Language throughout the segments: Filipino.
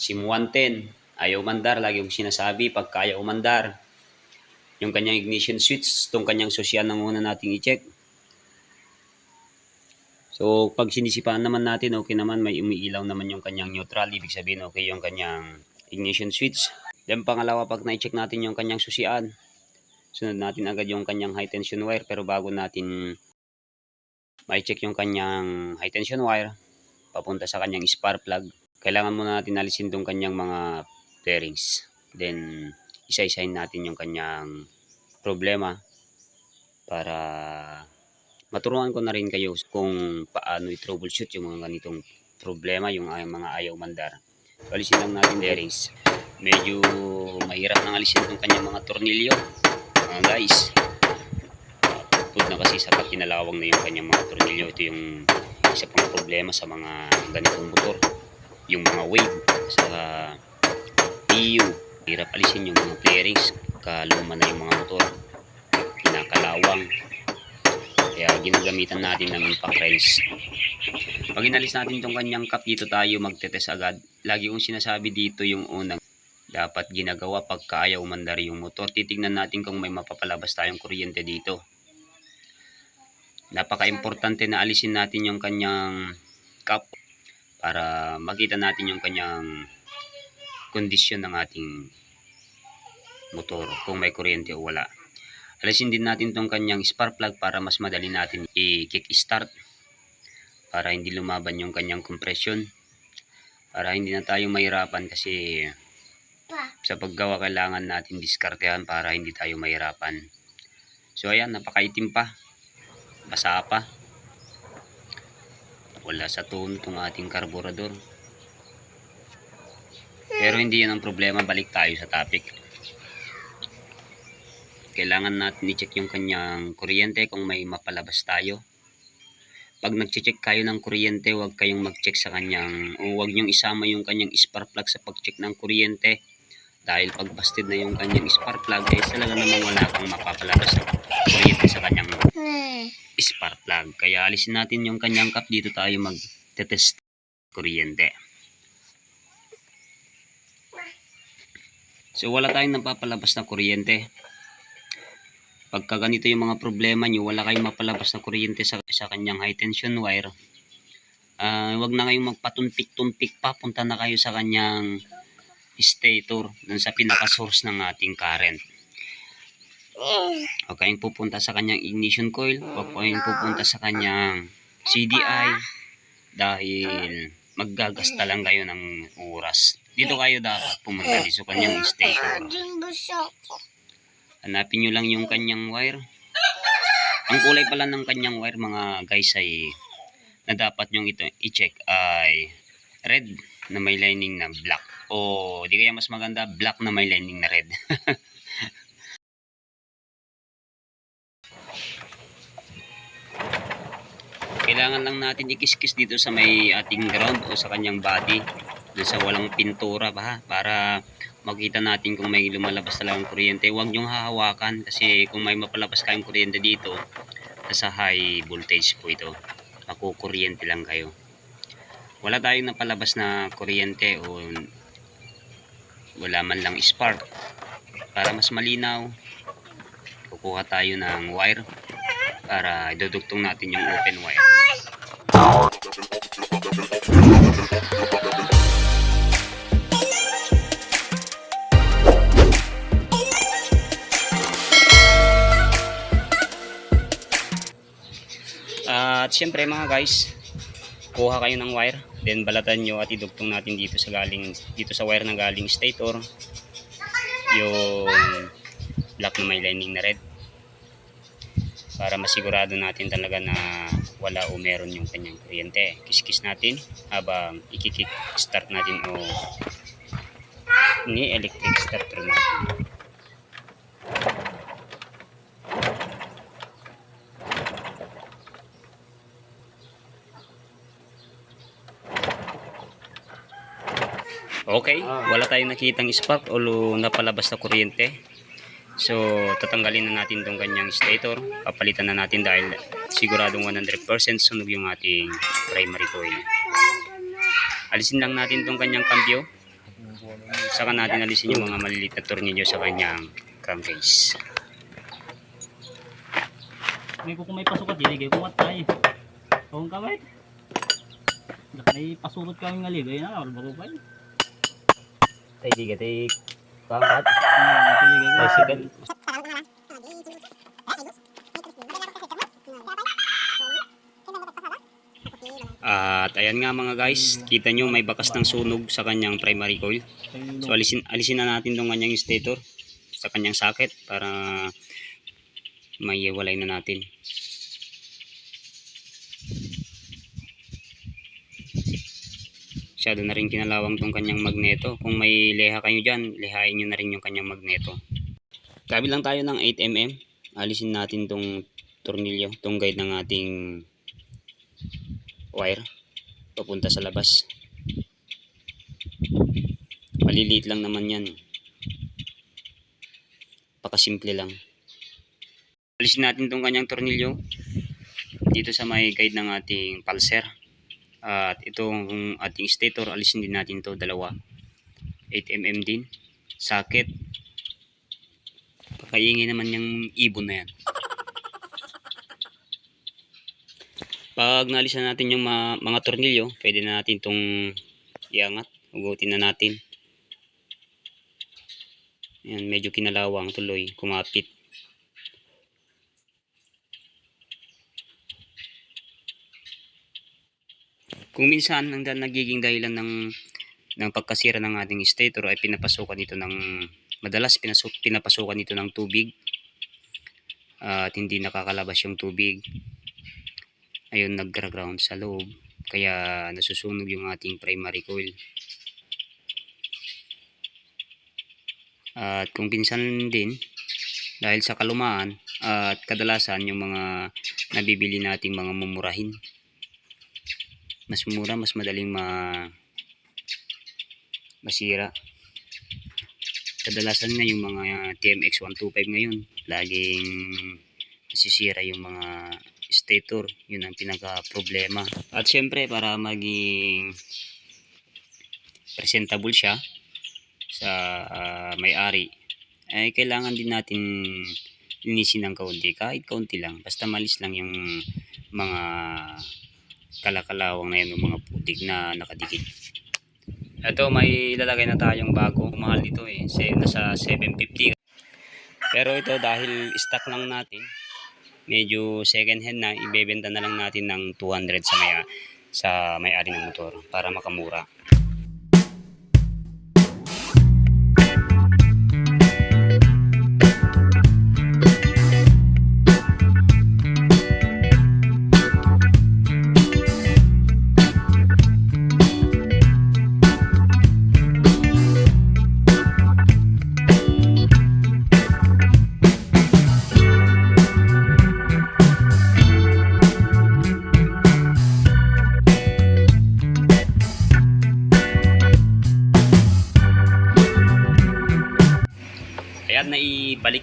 SIM 110. Ayaw umandar. Lagi kong sinasabi pagka ayaw umandar. Yung kanyang ignition switch, itong kanyang susyan na muna nating i-check. So, pag sinisipaan naman natin, okay naman, may umiilaw naman yung kanyang neutral. Ibig sabihin, okay yung kanyang ignition switch. Then, pangalawa, pag na-check natin yung kanyang susian, sunod natin agad yung kanyang high tension wire. Pero bago natin ma-check yung kanyang high tension wire, papunta sa kanyang spark plug, kailangan muna natin alisin tong kanyang mga bearings. Then, isa-isahin natin yung kanyang problema para maturuan ko na rin kayo kung paano i-troubleshoot yung mga ganitong problema, yung mga ayaw mandar. So, alisin lang natin bearings. Medyo mahirap nang alisin itong kanyang mga tornilyo, mga guys. Pud na kasi sa kinalawang na yung kanyang mga tornilyo. Ito yung isa pang problema sa mga ganitong motor. Yung mga wave sa PU. Hirap alisin yung mga bearings. Kaluma na yung mga motor. Kinakalawang. Kaya ginagamitan natin ng impact wrench. Pag inalis natin itong kanyang cup, dito tayo magtetest agad. Lagi kong sinasabi dito yung unang dapat ginagawa pagka ayaw umandar yung motor. Titignan natin kung may mapapalabas tayong kuryente dito. Napaka-importante na alisin natin yung kanyang cup para makita natin yung kanyang kondisyon ng ating motor kung may kuryente o wala. Alisin din natin tong kanyang spark plug para mas madali natin i-kick start para hindi lumaban yung kanyang compression para hindi na tayo mahirapan kasi sa paggawa kailangan natin diskartehan para hindi tayo mahirapan. So ayan, napakaitim pa. Basa pa. Wala sa tone itong ating karburador. Pero hindi yan ang problema. Balik tayo sa topic. Kailangan natin i-check yung kanyang kuryente kung may mapalabas tayo. Pag nag-check kayo ng kuryente, huwag kayong mag-check sa kanyang, o huwag nyong isama yung kanyang spark plug sa pag-check ng kuryente. Dahil pag busted na yung kanyang spark plug, eh talaga namang wala kang mapapalabas na kuryente sa kanyang spark plug. Kaya alisin natin yung kanyang cup dito tayo mag-test kuryente. So wala tayong napapalabas na kuryente. Pagka ganito yung mga problema nyo, wala kayong mapalabas na kuryente sa, sa kanyang high tension wire. Ah, wag na kayong magpatumpik-tumpik pa. Punta na kayo sa kanyang stator dun sa pinaka-source ng ating current. Huwag kayong pupunta sa kanyang ignition coil. Huwag kayong pupunta sa kanyang CDI dahil maggagasta lang kayo ng oras. Dito kayo dapat pumunta dito sa kanyang stator. Hanapin nyo lang yung kanyang wire. Ang kulay pala ng kanyang wire mga guys ay na dapat nyong ito i-check ay red na may lining na black. O di kaya mas maganda black na may lining na red. Kailangan lang natin ikis-kis dito sa may ating ground o sa kanyang body. Doon sa walang pintura ha? Para makita natin kung may lumalabas talagang kuryente. Huwag nyong hahawakan kasi kung may mapalabas kayong kuryente dito, nasa high voltage po ito. Makukuryente lang kayo. Wala tayong napalabas na kuryente o wala man lang spark. Para mas malinaw, kukuha tayo ng wire para idudugtong natin yung open wire. At syempre mga guys, kuha kayo ng wire, then balatan nyo at idugtong natin dito sa galing dito sa wire na galing stator yung black na may lining na red para masigurado natin talaga na wala o meron yung kanyang kuryente. Kiskis natin habang ikikik start natin o ni electric starter natin. Okay, wala tayong nakitang spark o napalabas na kuryente. So, tatanggalin na natin tong kanyang stator. Papalitan na natin dahil siguradong 100% sunog yung ating primary coil. Alisin lang natin tong kanyang cambio Saka natin alisin yung mga maliliit na tornilyo sa kanyang crankcase. May ko kung may pasukat, iligay ko matay. Kung kamay. Daka na ipasukat kami nga ligay na, wala ba ba? Tay di ka tay. Iligay ko. Bicycle. At ayan nga mga guys, kita nyo may bakas ng sunog sa kanyang primary coil. So alisin, alisin na natin tong kanyang stator sa kanyang socket para maiwalay na natin. Masyado na rin kinalawang tong kanyang magneto. Kung may leha kayo dyan, lehain nyo na rin yung kanyang magneto. Gabi lang tayo ng 8mm. Alisin natin tong tornilyo, tong guide ng ating wire papunta sa labas. Maliliit lang naman yan. Pakasimple lang. Alisin natin tong kanyang tornilyo dito sa may guide ng ating pulser. At itong ating stator, alisin din natin to dalawa. 8mm din. Socket. Pakaingin naman yung ibon na yan. Pag naalisan natin yung mga, mga tornilyo, pwede na natin itong iangat. Hugutin na natin. Yan, medyo kinalawang tuloy, kumapit. Kung minsan ang nagiging dahilan ng ng pagkasira ng ating stator ay pinapasukan nito ng madalas pinasok, pinapasukan nito ng tubig. At hindi nakakalabas yung tubig. Ayun naggra-ground sa loob. Kaya nasusunog yung ating primary coil. At kung pinsan din dahil sa kalumaan at kadalasan yung mga nabibili nating mga mumurahin mas mura mas madaling ma masira. Kadalasan nga yung mga TMX 125 ngayon laging nasisira yung mga stator. Yun ang pinaka problema at syempre para maging presentable siya sa ah, may-ari ay kailangan din natin linisin ng kaunti. Kahit kaunti lang basta malis lang yung mga kalakalawang na yun yung mga putik na nakadikit ito may ilalagay na tayong bago mahal dito eh nasa 750 pero ito dahil stock lang natin medyo second hand na ibebenta na lang natin ng 200 sa may sa may-ari ng motor para makamura.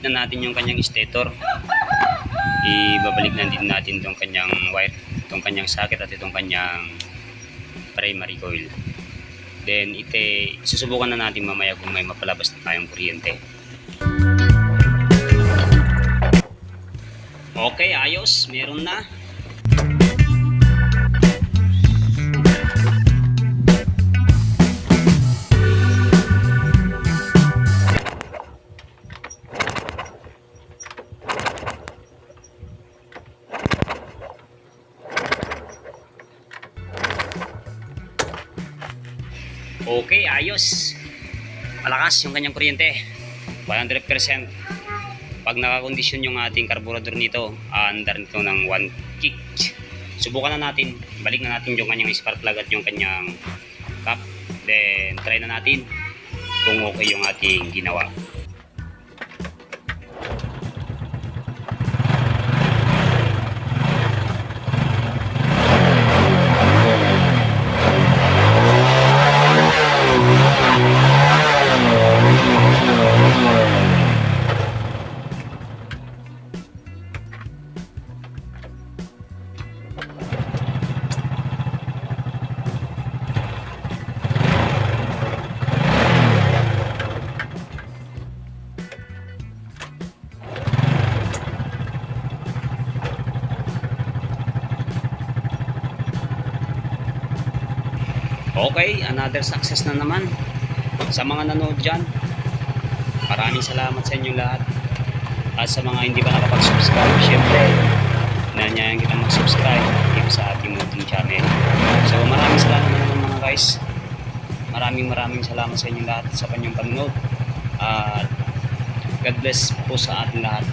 Na natin yung kanyang stator. Ibabalik na din natin itong kanyang wire, itong kanyang socket at itong kanyang primary coil. Then ite susubukan na natin mamaya kung may mapalabas na tayong kuryente. Okay, ayos. Meron na. Okay, ayos. Malakas yung kanyang kuryente. 100%. Pag nakakondisyon yung ating karburador nito, under nito ng 1 kick. Subukan na natin. Balik na natin yung kanyang spark plug at yung kanyang cap. Then, try na natin kung okay yung ating ginawa. Okay, another success na naman sa mga nanood dyan. Maraming salamat sa inyo lahat. At sa mga hindi pa nakapag-subscribe, syempre, nanyayan kita mag-subscribe dito sa ating munting channel. So maraming salamat na naman mga guys. Maraming maraming salamat sa inyo lahat sa kanyang panonood. At God bless po sa ating lahat.